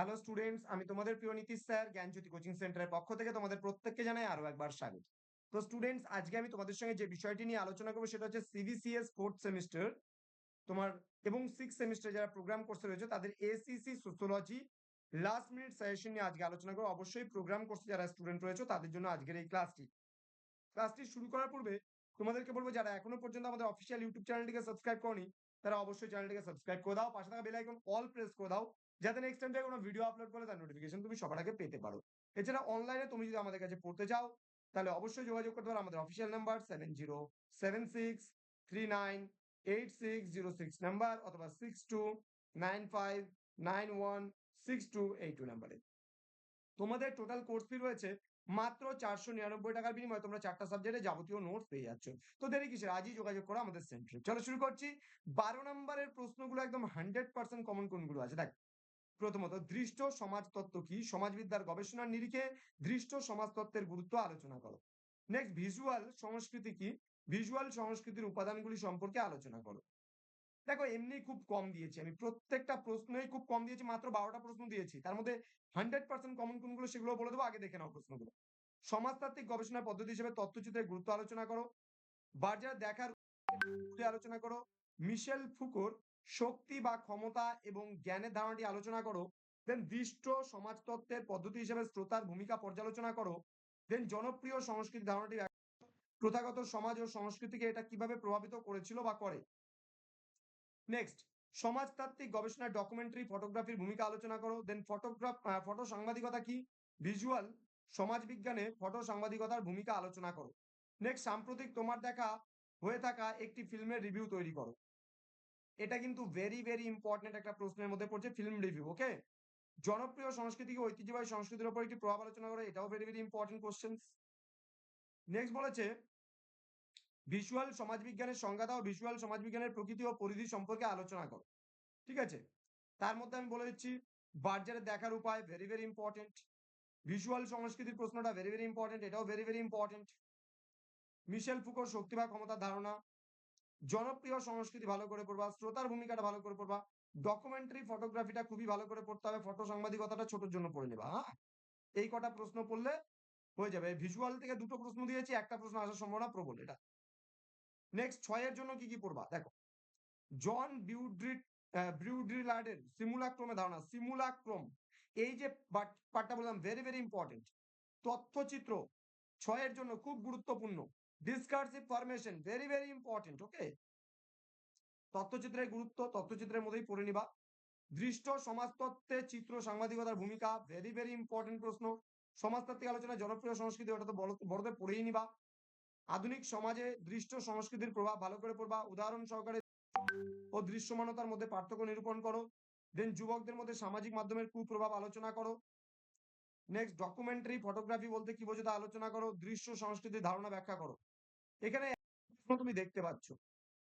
Hello students আমি তোমাদের প্রিয় নীতিশ স্যার, জ্ঞানজ্যোতি কোচিং সেন্টারের পক্ষ থেকে তোমাদের প্রত্যেককে জানাই আরও একবার স্বাগত। তো স্টুডেন্টস আজকে আমি তোমাদের সঙ্গে যে বিষয়টি নিয়ে আলোচনা করব সেটা হচ্ছে সিবিসিএস ফোর্থ সেমিস্টার তোমার, এবং সিক্স সেমিস্টার যারা প্রোগ্রাম কোর্সে রয়েছে তাদের SCC sociology last minute suggestion নিয়ে আজকে আলোচনা করব। অবশ্যই প্রোগ্রাম কোর্সে যারা স্টুডেন্ট রয়েছে তাদের জন্য আজকের এই ক্লাসটি ক্লাসটি শুরু করার পূর্বে তোমাদেরকে বলব যারা এখনও পর্যন্ত আমাদের অফিসিয়াল ইউটিউব চ্যানেলটিকে সাবস্ক্রাইব করনি, তারা অবশ্যই চ্যানেলটিকে সাবস্ক্রাইব করে দাও, পাশে থাকা বেল আইকন অল প্রেস করে দাও। যাতে নেক্সট টাইম কোনো ভিডিও আপলোড করলে তার নোটিফিকেশন তুমি সবার আগে পেতে পারো। এছাড়া অনলাইনে তুমি যদি আমাদের কাছে পড়তে চাও, তাহলে অবশ্যই যোগাযোগ করতে পারো। আমাদের official number seven zero seven six three nine eight six zero six number অথবা six two nine five nine one six two eight two নাম্বারে তোমাদের টোটাল কোর্স ফি রয়েছে মাত্র চারশো নিরানব্বই টাকার বিনিময়ে তোমরা চারটা সাবজেক্টে যাবতীয় নোটস পেয়ে যাচ্ছ। তো দেরি কিসের? আজই যোগাযোগ করো আমাদের সেন্টারে চলো শুরু করছি। বারো নম্বরের প্রশ্নগুলো একদম হান্ড্রেড পার্সেন্ট কমন কোনগুলো আছে? দেখ প্রথমত, দৃষ্ট সমাজতত্ত্ব কি? সমাজবিদ্যার গবেষণার নিরিখে দৃষ্ট সমাজতত্ত্বের গুরুত্ব আলোচনা করো। নেক্সট ভিজুয়াল সংস্কৃতি কি? ভিজুয়াল সংস্কৃতির উপাদানগুলি সম্পর্কে আলোচনা করো। দেখো, এমনি খুব কম দিয়েছি আমি। প্রত্যেকটা প্রশ্নই খুব কম দিয়েছি, মাত্র বারোটা প্রশ্ন দিয়েছি। তার মধ্যে হান্ড্রেড পার্সেন্ট কমন কোনগুলো সেগুলো বলে দেবো, আগে দেখে নাও প্রশ্নগুলো। সমাজতাত্ত্বিক গবেষণার পদ্ধতি হিসেবে তথ্যচিত্রের গুরুত্ব আলোচনা করো। বার্জার দেখার আলোচনা করো। মিশেল ফুকোর শক্তি বা ক্ষমতা এবং জ্ঞানের ধারণাটি আলোচনা করো। দেন দৃষ্ট সমাজতত্ত্বের পদ্ধতি হিসেবে শ্রোতার ভূমিকা পর্যালোচনা করো। দেন জনপ্রিয় সংস্কৃতি ধারণাটি প্রথাগত সমাজ ও সংস্কৃতিকে এটা কীভাবে প্রভাবিত করেছিল বা করে? নেক্সট সমাজতাত্ত্বিক গবেষণার ডকুমেন্টারি ফটোগ্রাফির ভূমিকা আলোচনা করো। দেন ফটোগ্রাফ ফটো সাংবাদিকতা কি? ভিজুয়াল সমাজবিজ্ঞানে ফটো সাংবাদিকতার ভূমিকা আলোচনা করো। নেক্সট সাম্প্রতিক তোমার দেখা হয়ে থাকা একটি ফিল্মের রিভিউ তৈরি করো। এটা কিন্তু ভেরি ভেরি ইম্পর্টেন্ট একটা প্রশ্নের মধ্যে পড়ছে ফিল্ম রিভিউ ওকে জনপ্রিয় সংস্কৃতি সংস্কৃতিকে ঐতিহ্যবাহী সংস্কৃতির উপর একটি প্রভাব আলোচনা করে, এটাও very very important question next বলেছে ভিজুয়াল সমাজবিজ্ঞানের সংজ্ঞা দাও ভিজুয়াল সমাজবিজ্ঞানের প্রকৃতি ও পরিধি সম্পর্কে আলোচনা করো, ঠিক আছে? তার মধ্যে আমি বলে দিচ্ছি বার্জারের দেখার উপায় ভেরি ভেরি ইম্পর্টেন্ট ভিজুয়াল সংস্কৃতির প্রশ্নটা ভেরি ভেরি ইম্পর্টেন্ট এটাও ভেরি ভেরি ইম্পর্টেন্ট মিশেল ফুকোর শক্তি বা ক্ষমতার ধারণা জনপ্রিয় সংস্কৃতি ভালো করে পড়বা, শ্রোতার ভূমিকাটা ভালো করে পড়বা ডকুমেন্টারি ফটোগ্রাফিটা খুবই ভালো করে পড়তে হবে ফটো সাংবাদিকতাটা ছোটোর জন্য পড়ে নেবা হ্যাঁ? এই কটা প্রশ্ন পড়লে হয়ে যাবে ভিজুয়াল থেকে দুটো প্রশ্ন দিয়েছি, একটা প্রশ্ন আসার সম্ভাবনা প্রবল এটা। নেক্সট ছয়ের জন্য কি কি পড়বা? দেখো, জন বিউড্রিট ব্রিউড্রিলার্ডের সিমুলাক্রমে ধারণা, সিমুলাক্রম, এই যে পার্টটা বললাম ভেরি ভেরি ইম্পর্টেন্ট তথ্যচিত্র, ছয়ের জন্য খুব গুরুত্বপূর্ণ discursive formation very very important okay তথ্যচিত্রের গুরুত্ব, তথ্যচিত্রের মধ্যেই পড়ে নিবা। দৃষ্ট সমাজতত্ত্বে চিত্র সাংবাদিকতার ভূমিকা ভেরি ভেরি ইম্পর্টেন্ট প্রশ্ন। সমাজতাত্ত্বিক আলোচনা জনপ্রিয় সংস্কৃতি, ওটা তো বড়দের পড়েই নিবা। আধুনিক সমাজে দৃষ্ট সংস্কৃতির প্রভাব ভালো করে পড়বা। উদাহরণ সহকারে ও দৃশ্যমানতার মধ্যে পার্থক্য নিরূপণ করো। দেন যুবকদের মধ্যে সামাজিক মাধ্যমের কুপ্রভাব আলোচনা করো। নেক্সট ডকুমেন্টারি ফটোগ্রাফি বলতে কি বোঝো তা আলোচনা করো। দৃশ্য সংস্কৃতির ধারণা ব্যাখ্যা করো। এখানে প্রশ্ন তুমি দেখতে পাচ্ছ।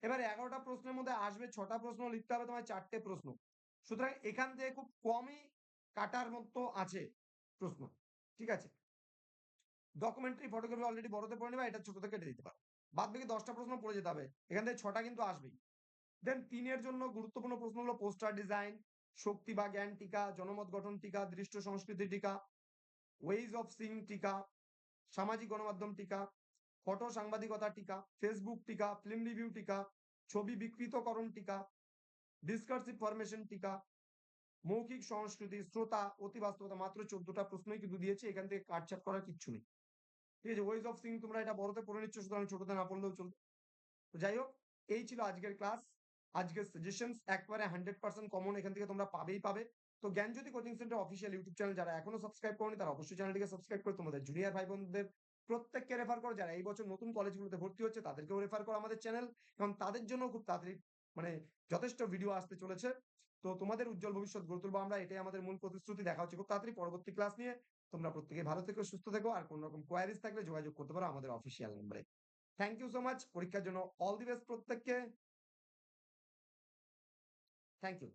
এবার এগারোটা প্রশ্নের মধ্যে আসবে, ছটা প্রশ্ন লিখতে হবে তোমার চারটে প্রশ্ন। সুতরাং এখান থেকে খুব কমই কাটার মতো আছে প্রশ্ন, ঠিক আছে? ডকুমেন্টারি ফটোগ্রাফি অলরেডি বড়তে পড়ে নেবে, এটা ছোট থেকে কেটে দিতে পারো। বাদ বাকি দশটা প্রশ্ন পড়ে যেতে হবে, এখান থেকে ছটা কিন্তু আসবেই। দেন তিনের জন্য গুরুত্বপূর্ণ প্রশ্ন হলো পোস্টার ডিজাইন শক্তি বা জ্ঞান টিকা, জনমত গঠন টিকা, দৃষ্ট সংস্কৃতি টিকা ওয়েজ অফ সিং টিকা, সামাজিক গণমাধ্যম টিকা ফটো সাংবাদিকতা টিকা ফেসবুক টিকা ফিল্ম রিভিউ টিকা, ছবি বিকৃতকরণ টিকা ডিসকার্সিভ ফরমেশন টিকা, মৌখিক সংস্কৃতি, শ্রোতা অতি বাস্তবতা মাত্র চোদ্দটা প্রশ্নই কিন্তু দিয়েছে, এখান থেকে কাটছাট করার কিচ্ছু নেই। ঠিক আছে ওয়েজ অফ সিং তোমরা এটা বড়তে পড়ে নিচ্ছ, সুতরাং ছোটতে না পড়লেও চলবে। তো যাই হোক, এই ছিল আজকের ক্লাস আজকের সাজেশন একবারে হান্ড্রেড পার্সেন্ট কমন এখান থেকে তোমরা পাবেই পাবে। তো Gyanjyoti coaching centre official YouTube channel যারা এখনও সাবস্ক্রাইব করেনি, তারা অবশ্যই চ্যানেলটিকে সাবস্ক্রাইব করে তোমাদের জুনিয়র ভাই বোনদের প্রত্যেককে রেফার করো যারা এই বছর নতুন কলেজগুলোতে ভর্তি হচ্ছে তাদেরকেও রেফার করো আমাদের চ্যানেল এবং তাদের জন্য খুব তাড়াতাড়ি মানে যথেষ্ট ভিডিও আসতে চলেছে। তো তোমাদের উজ্জ্বল ভবিষ্যৎ গড়ে তুলবো আমরা, এটাই আমাদের মূল প্রতিশ্রুতি। দেখা হচ্ছে খুব তাড়াতাড়ি পরবর্তী ক্লাস নিয়ে। তোমরা প্রত্যেকে ভালো থেকো, সুস্থ থেকো আর কোন রকম কোয়ারিজ থাকলে যোগাযোগ করতে পারো আমাদের অফিসিয়াল নম্বরে থ্যাংক ইউ সো মাচ পরীক্ষার জন্য অল দি বেস্ট প্রত্যেককে। Thank you